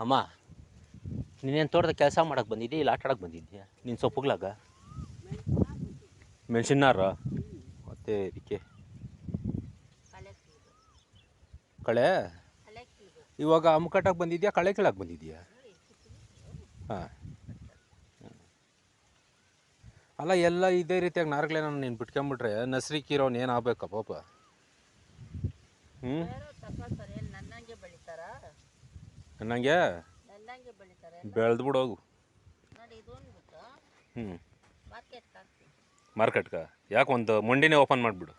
ಅಮ್ಮ ನೀನೇನು ತೋಟದ ಕೆಲಸ ಮಾಡೋಕ್ಕೆ ಬಂದಿದ್ದಿ ಇಲ್ಲ ಆಟ ಆಡೋಕ್ಕೆ ಬಂದಿದ್ದೀಯ ನೀನು ಸೊಪ್ಪುಗ್ಲಾಗ ಮೆಣಸಿನಾರ ಮತ್ತೆ ಇದಕ್ಕೆ? ಕಳೆ? ಇವಾಗ ಅಮ್ಮ ಕಟ್ಟಕ್ಕೆ ಬಂದಿದ್ಯಾ, ಕಳೆ ಕೀಳಕ್ಕೆ ಬಂದಿದ್ಯಾ? ಹಾಂ. ಅಲ್ಲ, ಎಲ್ಲ ಇದೇ ರೀತಿಯಾಗಿ ನಾರ್ಗಳೇ ನಾನು ನೀನು ಬಿಟ್ಕೊಂಬಿಟ್ರೆ ನಸ್ರಿಕಿರೋನು ಏನು ಹ್ಞೂ ನನಗೆ ನನ್ನಂಗೆ ಬೆಳಿತಾರೆ ಬೆಳೆದು ಬಿಡೋಗು ಹ್ಞೂ ಮಾರ್ಕೆಟ್ಗೆ ಯಾಕೆ ಒಂದು ಮಂಡಿನೇ ಓಪನ್ ಮಾಡಿಬಿಡು.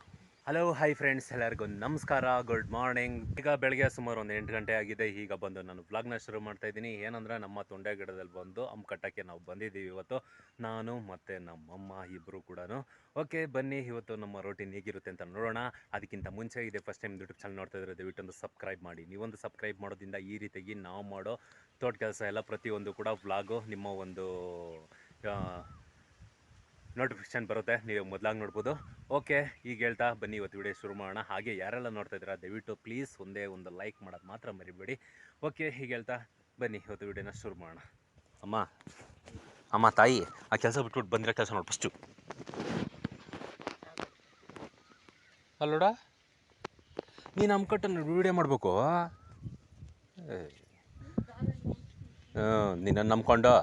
ಹಲೋ ಹೈ ಫ್ರೆಂಡ್ಸ್ ಎಲ್ಲರಿಗೂ ನಮಸ್ಕಾರ ಗುಡ್ ಮಾರ್ನಿಂಗ್ ಈಗ ಬೆಳಗ್ಗೆ ಸುಮಾರು ಒಂದು ಎಂಟು ಗಂಟೆ ಆಗಿದೆ, ಈಗ ಬಂದು ನಾನು ವ್ಲಾಗ್ನ ಶುರು ಮಾಡ್ತಾ ಇದ್ದೀನಿ. ಏನಂದರೆ, ನಮ್ಮ ತೊಂಡೆ ಗಿಡದಲ್ಲಿ ಬಂದು ಅಮ್ಮ ಕಟ್ಟಕ್ಕೆ ನಾವು ಬಂದಿದ್ದೀವಿ ಇವತ್ತು. ನಾನು ಮತ್ತು ನಮ್ಮಮ್ಮ ಇಬ್ಬರು ಕೂಡ ಓಕೆ ಬನ್ನಿ, ಇವತ್ತು ನಮ್ಮ ರೋಟೀನ್ ಹೇಗಿರುತ್ತೆ ಅಂತ ನೋಡೋಣ. ಅದಕ್ಕಿಂತ ಮುಂಚೆ ಇದೆ ಫಸ್ಟ್ ಟೈಮ್ ಯೂಟ್ಯೂಬ್ ಚಾನಲ್ ನೋಡ್ತಾ ಇದ್ರೆ ದಯವಿಟ್ಟೊಂದು ಸಬ್ಸ್ಕ್ರೈಬ್ ಮಾಡಿ. ನೀವೊಂದು ಸಬ್ಸ್ಕ್ರೈಬ್ ಮಾಡೋದ್ರಿಂದ ಈ ರೀತಿಯಾಗಿ ನಾವು ಮಾಡೋ ತೋಟ ಕೆಲಸ ಎಲ್ಲ ಪ್ರತಿಯೊಂದು ಕೂಡ ವ್ಲಾಗು ನಿಮ್ಮ ಒಂದು ನೋಟಿಫಿಕೇಶನ್ ಬರುತ್ತೆ, ನೀವು ಮೊದಲಾಗಿ ನೋಡ್ಬೋದು. ಓಕೆ, ಈಗ ಹೇಳ್ತಾ ಬನ್ನಿ ಇವತ್ತು ವಿಡಿಯೋ ಶುರು ಮಾಡೋಣ. ಹಾಗೆ ಯಾರೆಲ್ಲ ನೋಡ್ತಾ ಇದ್ದೀರಾ, ದಯವಿಟ್ಟು ಪ್ಲೀಸ್ ಒಂದೇ ಒಂದು ಲೈಕ್ ಮಾಡೋದು ಮಾತ್ರ ಮರಿಬೇಡಿ. ಓಕೆ ಹೀಗೆ ಹೇಳ್ತಾ ಬನ್ನಿ ಇವತ್ತು ವಿಡಿಯೋನ ಶುರು ಮಾಡೋಣ. ಅಮ್ಮ ಅಮ್ಮ, ತಾಯಿ, ಆ ಕೆಲಸ ಬಿಟ್ಬಿಟ್ಟು ಬಂದಿರೋ ಕೆಲಸ ನೋಡಿ ಫಸ್ಟು ಅಲ್ಲೋಡ ನೀನು ನಮ್ಮ ಕಟ್ಟನ್ನು ವಿಡಿಯೋ ಮಾಡಬೇಕು? ನಿನ್ನ ನಂಬ್ಕೊಂಡು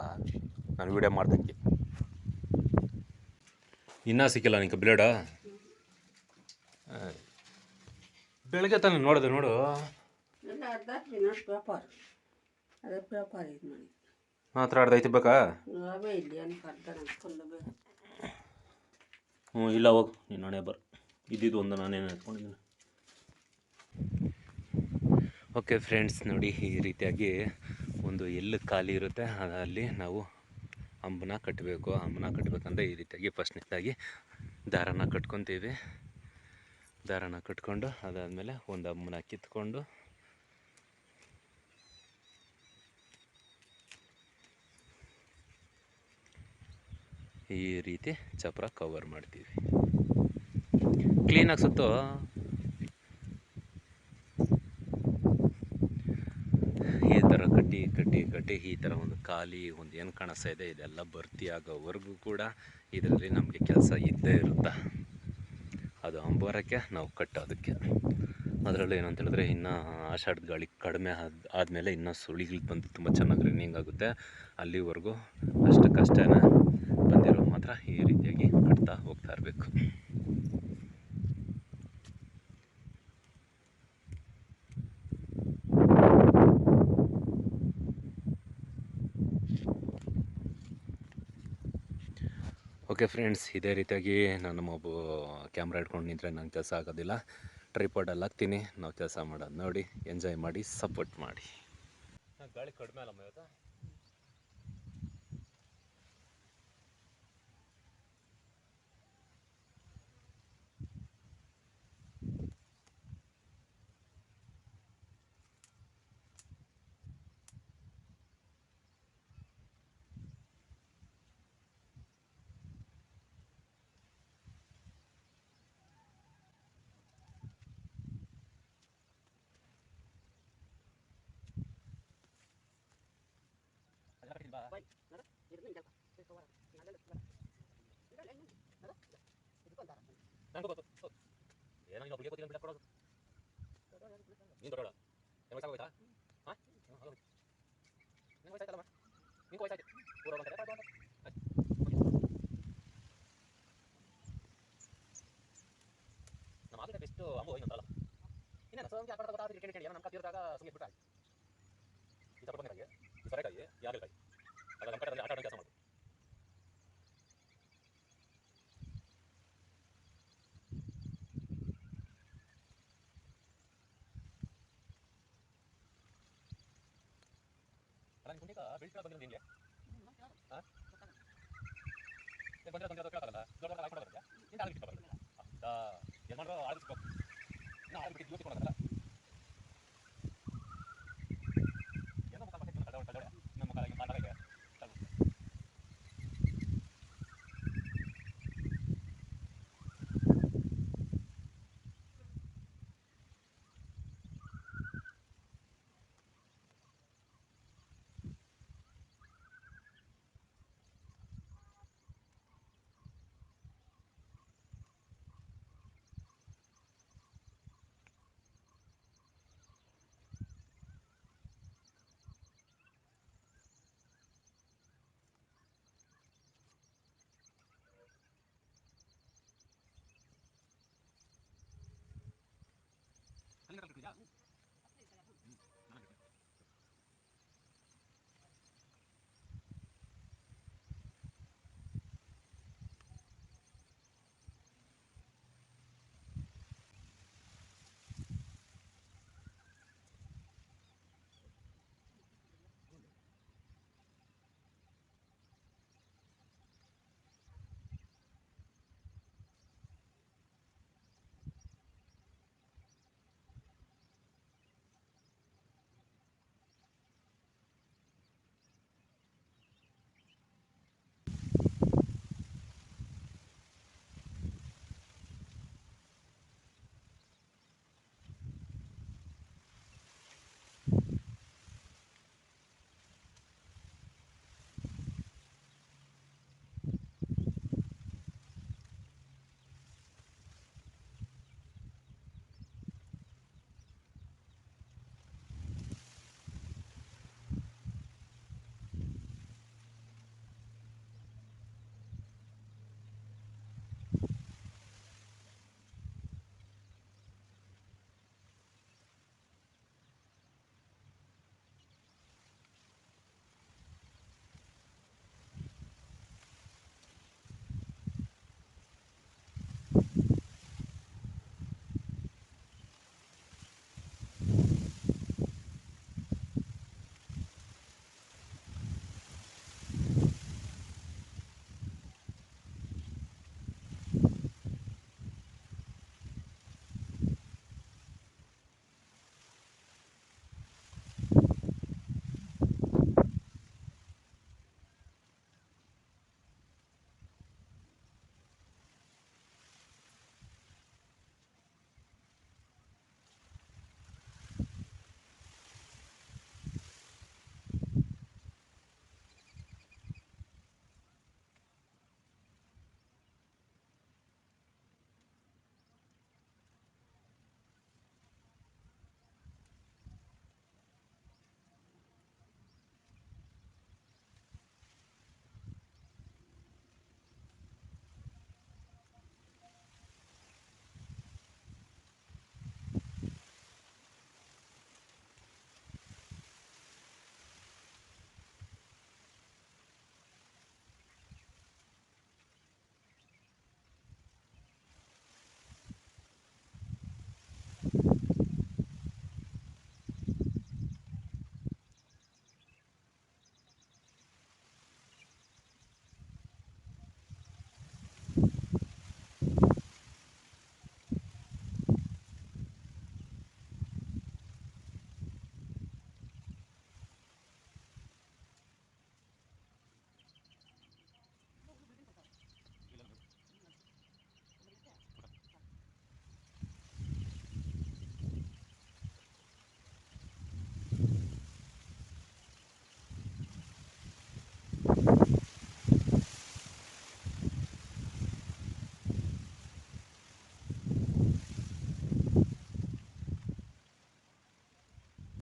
ನಾನು ವಿಡಿಯೋ ಮಾಡ್ದಂಗೆ. ಇನ್ನೂ ಸಿಕ್ಕಿಲ್ಲ ನಿಂಗೆ ಬ್ಲೇಡ? ಬೆಳಗ್ಗೆ ತಾನೆ ನೋಡಿದೆ ನೋಡು. ಎಲ್ಲ ಅರ್ಧ ಐತಿ ಮಾತ್ರ ಬೇಕಾ ಹ್ಞೂ ಇಲ್ಲ ಹೋಗು. ನೀನು ನಾನೇ ಬರ್. ಇದ್ದಿದ್ದು ಒಂದು ನಾನೇನು ಎತ್ಕೊಂಡಿದ್ದೀನಿ. ಓಕೆ ಫ್ರೆಂಡ್ಸ್ ನೋಡಿ ಈ ರೀತಿಯಾಗಿ ಒಂದು ಎಲ್ಲಿ ಖಾಲಿ ಇರುತ್ತೆ. ಅದರಲ್ಲಿ ಅಲ್ಲಿ ನಾವು ಅಂಬನ ಕಟ್ಟಬೇಕು ಅಂಬನ ಕಟ್ಟಬೇಕಂದ್ರೆ ಈ ರೀತಿಯಾಗಿ ಫಸ್ಟ್ನೇದಾಗಿ ದಾರನ ಕಟ್ಕೊತೀವಿ. ದಾರನ ಕಟ್ಕೊಂಡು ಅದಾದಮೇಲೆ ಒಂದು ಅಂಬನ ಕಿತ್ಕೊಂಡು ಈ ರೀತಿ ಚಪ್ರ ಕವರ್ ಮಾಡ್ತೀವಿ. ಕ್ಲೀನಾಗಿ ಸುತ್ತು? ಖಾಲಿ ಒಂದು ಏನು ಕಾಣಿಸ್ತಾ ಇದೆ, ಇದೆಲ್ಲ ಭರ್ತಿ ಆಗೋವರೆಗೂ ಕೂಡ ಇದರಲ್ಲಿ ನಮಗೆ ಕೆಲಸ ಇದ್ದೇ ಇರುತ್ತೆ. ಅದು ಅಂಬಾರಕ್ಕೆ ನಾವು ಕಟ್ಟೋದಕ್ಕೆ. ಅದರಲ್ಲೂ ಏನು ಅಂತ ಹೇಳಿದ್ರೆ ಇನ್ನು ಆಷಾಢದ ಗಾಳಿ ಕಡಿಮೆ ಆದ, ಆದಮೇಲೆ ಇನ್ನೂ ಸುಳಿಗಳು ಬಂದು ತುಂಬ ಚೆನ್ನಾಗಿ ರನ್ನಿಂಗ್ ಆಗುತ್ತೆ. ಅಲ್ಲಿವರೆಗೂ ಅಷ್ಟಕ್ಕಷ್ಟೇ ಬಂದಿರೋ ಮಾತ್ರ ಈ ರೀತಿಯಾಗಿ ಕಟ್ತಾ ಹೋಗ್ತಾ ಇರಬೇಕು. ಓಕೆ ಫ್ರೆಂಡ್ಸ್ ಇದೇ ರೀತಿಯಾಗಿ ನಾನು ಮೊಬ ಕ್ಯಾಮ್ರಾ ಇಟ್ಕೊಂಡು ನಿಂತರೆ ನಂಗೆ ಕೆಲಸ ಆಗೋದಿಲ್ಲ. ಟ್ರಿಪಾಡಲ್ಲಿ ಹಾಕ್ತೀನಿ. ನಾವು ಕೆಲಸ ಮಾಡೋದು ನೋಡಿ. ಎಂಜಾಯ್ ಮಾಡಿ ಸಪೋರ್ಟ್ ಮಾಡಿ. ಗಾಳಿ ಕಡಿಮೆ ಅಲ್ಲ ಇವತ್ತು? ನಂಗೂ ಗೊತ್ತು ಏನೋ ನೀನು ನಮ್ಮ ಆಗಿದೆ ಬೆಸ್ಟ್ ಅಮ್ಮ ಹೋಗಿನಂತಲ್ಲ ಇನ್ನೇನು ಸೋಂಕಿ ಆಟ ಗೊತ್ತಾದ್ರೆ ಕೇಳಿ ಕೇಳಿ ನಮ್ಮ ಕತ್ತಿರ್ದಾಗ ಸುಮ್ಮನೆ ಬಿಟ್ಟ ಈ ತರ ಬಂದಿರಾಗೆ ಈ ಸೊರೆಕಾಯಿ ಈ ಹಾಗಲಕಾಯಿ ಅದ ನಮ್ಮ ಕಡೆ ಆಟ ಆಡೋ ಕೆಲಸ ಅಲ್ಲ ನಿನ್ ಕುಂಡಿಗ ಬೀಳ್ತಾ ಬಂದಿರೋದು ನಿಂಗೆ ಹಾಂ ಬಂದಿರೋ ಬಂದಿರೋ ಕೇಳೋಕ್ಕಾಗಲ್ಲ ದೊಡ್ಡ ದೊಡ್ಡ ಹಾಕೊಂಡು ಬರುತ್ತೆ ನಿಂಗೆ ಆಳು ಕಿತ್ಕೊಂಡು ಬರುತ್ತೆ ಏನು ಮಾಡ್ರೋ ಆಳು ಕಿತ್ಕೊ ಇನ್ನು ಆಳು ಬಿಟ್ಟು ಕಿತ್ಕೊಳ್ಳೋದಲ್ಲ ಏನೋ ಮುಖ ಮತ್ತೆ ಕಡೆ ಕಡೆ ನಮ್ಮ ಕಾಲಿಗೆ ಮಾತಾಡಕ್ಕೆ